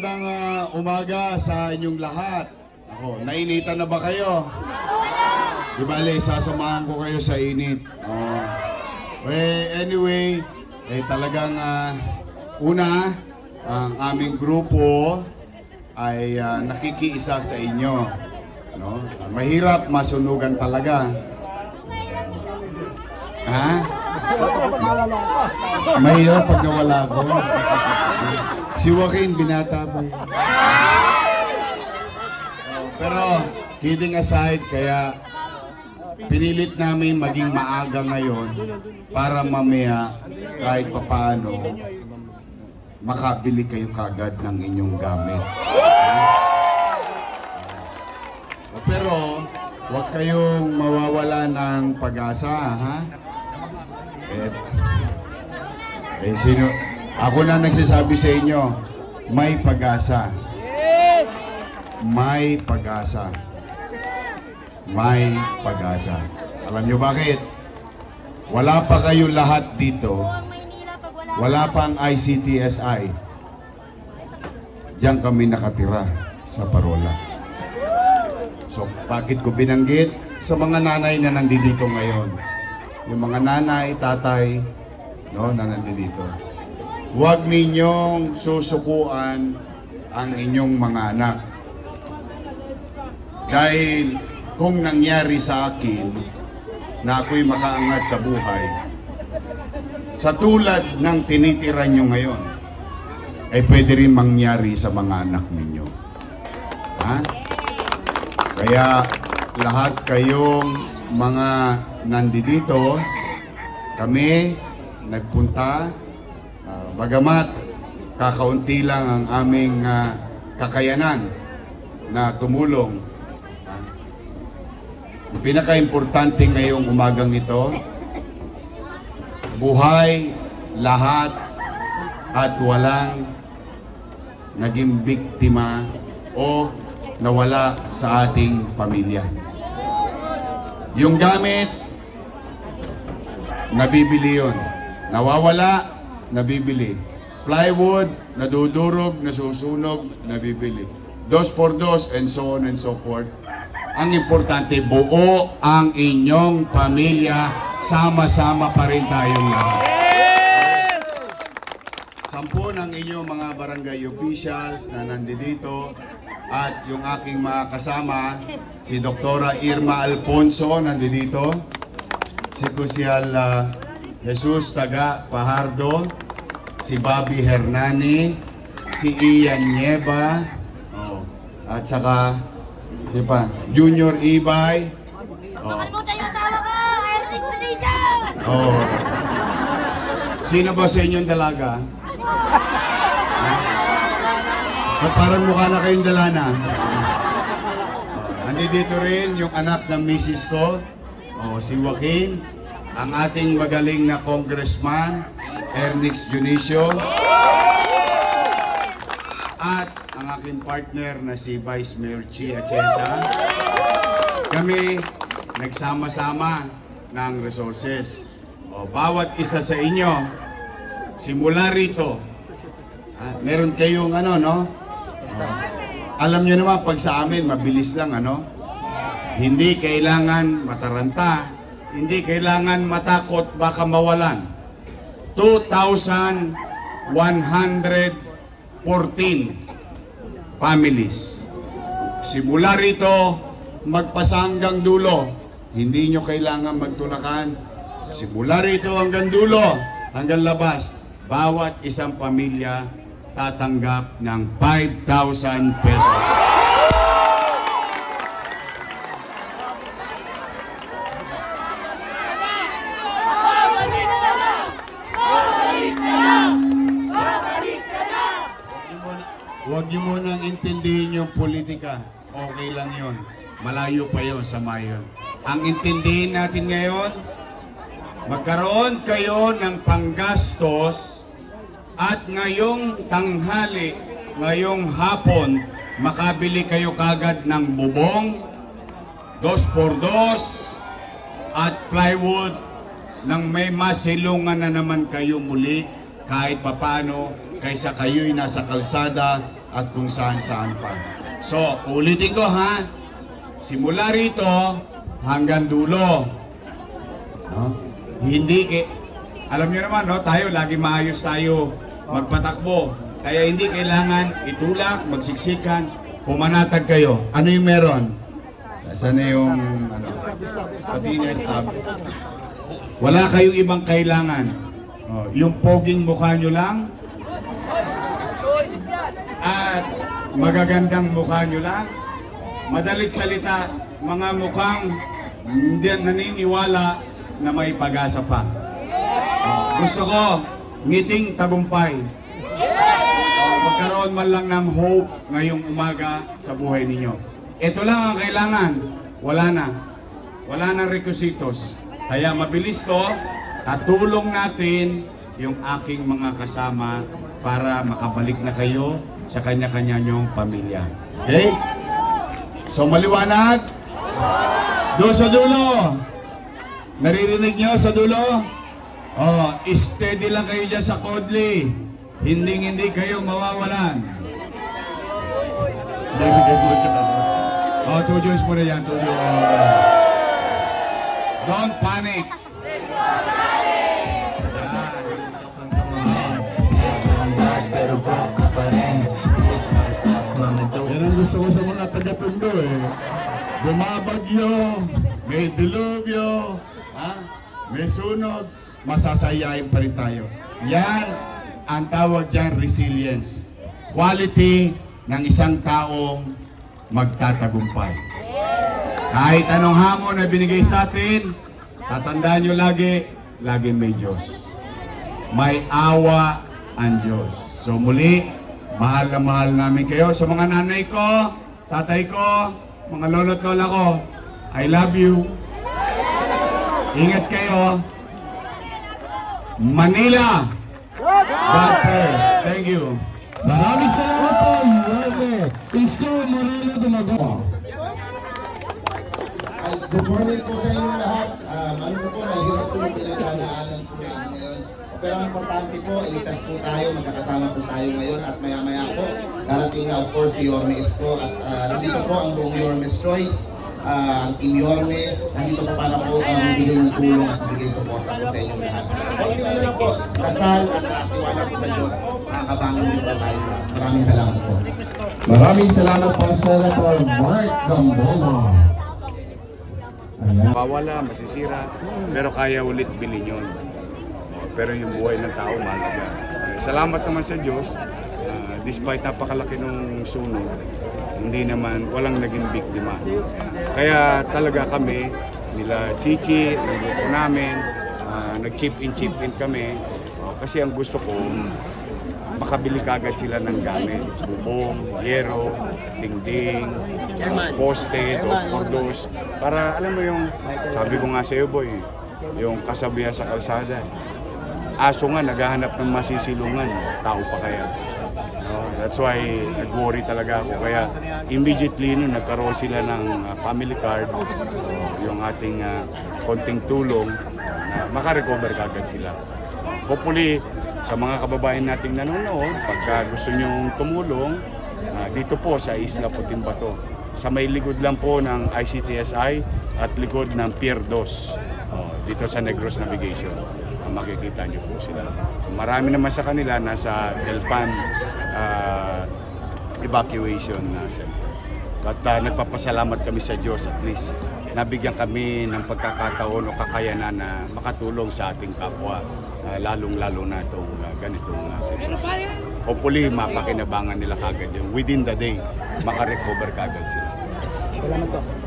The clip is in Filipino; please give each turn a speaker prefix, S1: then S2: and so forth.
S1: magandang ah, umaga sa inyong lahat. Ako, nainitan na ba kayo? Di bale, sasamahan ko kayo sa init. Oh. Eh, anyway, eh talagang ah, una, ang aming grupo ay ah, nakikiisa sa inyo. No? Mahirap masunugan talaga. Ha? Mahirap pag nawala ko. Si Joaquin, binata ba yun? Oh, pero, kidding aside, kaya pinilit namin maging maaga ngayon para mamaya kahit papaano makabili kayo kagad ng inyong gamit. Oh, Pero, huwag kayong mawawala ng pag-asa, ha? Eh, eh, sino? Ako na nagsasabi sa inyo, may pag-asa. May pag-asa. May pag-asa. Alam nyo bakit? Wala pa kayo lahat dito. Wala pang ICTSI. Diyan kami nakatira sa Parola. So, bakit ko binanggit? Sa mga nanay na nandito ngayon. Yung mga nanay, tatay, no, na nandito. Huwag ninyong susukuan ang inyong mga anak. Dahil kung nangyari sa akin na ako'y makaangat sa buhay, sa tulad ng tinitira nyo ngayon, ay pwede rin mangyari sa mga anak ninyo. Ha? Kaya lahat kayong mga nandito, kami nagpunta, bagamat kakaunti lang ang aming ah, kakayanan na tumulong. Ah, Ang pinaka-importante ngayong umagang ito, buhay, lahat, at walang naging biktima o nawala sa ating pamilya. Yung gamit, nabibili yon. Nawawala, nabibili. Plywood, nadudurog, nasusunog, nabibili. Dos por dos, and so on and so forth. Ang importante, buo ang inyong pamilya. Sama-sama pa rin tayong lahat. Sampu ng inyong mga barangay officials na nandito at yung aking mga kasama, si Doktora Irma Alfonso nandito, si Kusyal ah, Jesus Taga Pahardo, si Bobby Hernani, si Ian Nieva, oh, at saka, sino pa? Junior Ibay, oh, oh. Sino ba sa inyong dalaga? Ba't parang mukha na kayong dalana? Oh, andito rin yung anak ng misis ko, oh, si Joaquin, ang ating magaling na congressman, Ernix Junicio, at ang aking partner na si Vice Mayor Chi Achesa. Kami nagsama-sama ng resources. O, bawat isa sa inyo, simula rito, ah, meron kayong ano, no? Alam nyo naman, pag sa amin, mabilis lang, ano? Hindi kailangan mataranta. Hindi kailangan matakot, baka mawalan. 2,114 families. Simula rito, magpasa hanggang dulo. Hindi nyo kailangan magtulakan. Simula rito hanggang dulo, hanggang labas. Bawat isang pamilya tatanggap ng 5,000 pesos. Huwag niyo munang intindihin yung politika. Okay lang yon. Malayo pa yon sa mayon. Ang intindihin natin ngayon, magkaroon kayo ng panggastos at ngayong tanghali, ngayong hapon, makabili kayo kagad ng bubong, dos por dos, at plywood nang may masilungan na naman kayo muli kahit papano kaysa kayo'y nasa kalsada at kung saan-saan pa. So, ulitin ko ha, simula rito hanggang dulo. No? Hindi ke alam niyo naman no, tayo lagi maayos tayo magpatakbo. Kaya hindi kailangan itulak, magsiksikan, pumanatag kayo. Ano yung meron? Saan na yung ano? Pati niya stab. Wala kayong ibang kailangan. Oh, yung poging mukha nyo lang at magagandang mukha nyo lang. Madalit salita, mga mukhang hindi naniniwala na may pag-asa pa. Gusto ko, ngiting tagumpay. Oh, magkaroon man lang ng hope ngayong umaga sa buhay ninyo. Ito lang ang kailangan. Wala na. Wala na requisitos. Kaya mabilis to, katulong natin yung aking mga kasama para makabalik na kayo sa kanya-kanya nyong pamilya. Okay? So maliwanag? Doon sa dulo. Naririnig nyo sa dulo? Oh, steady lang kayo dyan sa Kodli. Hindi hindi kayo mawawalan. Oh, two joints muna yan, two. Don't panic. Gusto ko sa mga taga-tundo eh. Bumabagyo, may dilubyo, ha? may sunog, masasayain pa rin tayo. Yan ang tawag dyan resilience. Quality ng isang taong magtatagumpay. Kahit anong hamon na binigay sa atin, tatandaan nyo lagi, lagi may Diyos. May awa ang Diyos. So muli, mahal na mahal namin kayo. Sa mga nanay ko, tatay ko, mga lolo't lola ko, I love you. Ingat kayo. Manila, God first. Thank you.
S2: Maraming salamat po, Yorme Isko Moreno Dumago
S3: Ay, Good morning po sa inyo lahat. Um, ano po po, mahirap po yung pinagdadaanan po natin ngayon. Pero ang importante po, iligtas po tayo, magkakasama po tayo ngayon at maya-maya po, darating na of course si Yorme Isko at uh, nandito po ang buong Yorme's Choice, uh, ang Team Yorme, nandito po para po uh, magbigay ng tulong at magbigay suporta po sa inyo lahat. Kunti na lang po, kasal at uh, tiwala po sa Diyos, makakabangon din po tayo. Maraming salamat po.
S2: Maraming salamat po, Senator Mark Gamboa Ayan.
S4: Mawala, masisira, pero kaya ulit bilhin yun. Pero yung buhay ng tao, mahalaga. Eh, Salamat naman sa Diyos, ah, despite napakalaki ng sunog, hindi naman, walang naging biktima. Kaya talaga kami, nila Chichi, ng grupo namin, ah, nag-chip in, chip in kami. Oh, kasi ang gusto ko, makabili kagad sila ng gamit. Bubong, yero, dingding, uh, poste, dos por dos. Para alam mo yung, sabi ko nga sa iyo boy, yung kasabihan sa kalsada. Aso nga naghahanap ng masisilungan, tao pa kaya. No, that's why nag-worry talaga ako. Kaya immediately nung nagkaroon sila ng uh, family card, uh, yung ating uh, konting tulong, na makarecover kagad sila. Hopefully, sa mga kababayan nating nanonood, pagka gusto nyong tumulong, ah, dito po sa Isla Puting Bato. Sa may likod lang po ng ICTSI at likod ng Pier 2, oh, dito sa Negros Navigation. Makikita nyo po sila. Marami naman sa kanila nasa Delpan ah, evacuation na center. At ah, nagpapasalamat kami sa Diyos at least nabigyan kami ng pagkakataon o kakayanan na makatulong sa ating kapwa, ah, lalong-lalo na itong ah, ganitong uh, sitwasyon. Hopefully, mapakinabangan nila kagad yung within the day, makarecover kagad sila.
S5: Salamat po.